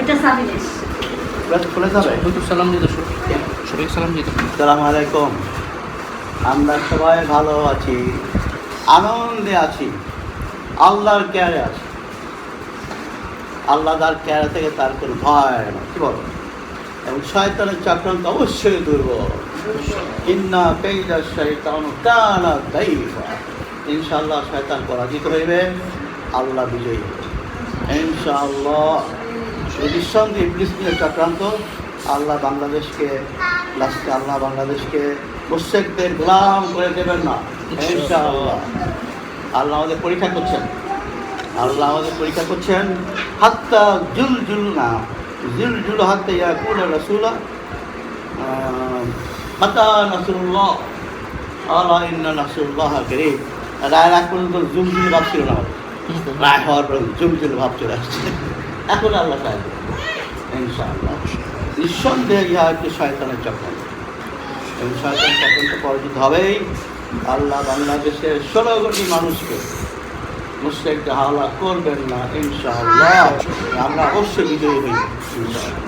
এটা সাবিনেশ খুলে যাবে? হুজুর সালাম দিত সবাই সালাম দিত সালাম আলাইকুম। আমরা সবাই ভালো আছি আনন্দে আছি আল্লাহর কেয়ারে আছি। আল্লাহ তার কেয়ারে থেকে তার কোনো ভয় না কি বলো? এবং শয়তানের চক্রান্ত অবশ্যই দুর্বল। ইন্না পেইদা শয়তান কানা দাইফা। ইনশাআল্লাহ শয়তান পরাজিত হইবে আল্লাহ বিজয়ী ইনশাআল্লাহ। এই নিঃসন্দেহে ইবলিস চক্রান্ত। আল্লাহ বাংলাদেশকে লাস্টে আল্লাহ বাংলাদেশকে মুশেকদের গোলাম করে দেবেন না। ইনশাআল্লাহ। আল্লাহ আমাদের পরীক্ষা করছেন। আল্লাহ আমাদের পরীক্ষা করছেন হাত্তা জুল জুল না জুল জুল হাত্তা ইয়াকুল রাসূলা হাত্তা নাসরুল্লাহ আল্লাহ ইন্না নাসরুল্লাহ করিম। রায় রাগ পর্যন্ত জুল জুল ভাব ছিল না। রায় হওয়ার পর জুল জুল ভাব চলে আসছে। এখন আল্লাহ চাই ইনশাআল্লাহ। নিঃসন্দেহে ইহা একটি শয়তানের চক্রান্ত এবং শয়তান চক্রান্ত পরাজিত হবেই। আল্লাহ বাংলাদেশের ষোলো কোটি মানুষকে মুসলিমকে হাওলা করবেন না, ইনশাআল্লাহ। আমরা অবশ্যই বিজয়ী হই, ইনশাআল্লাহ।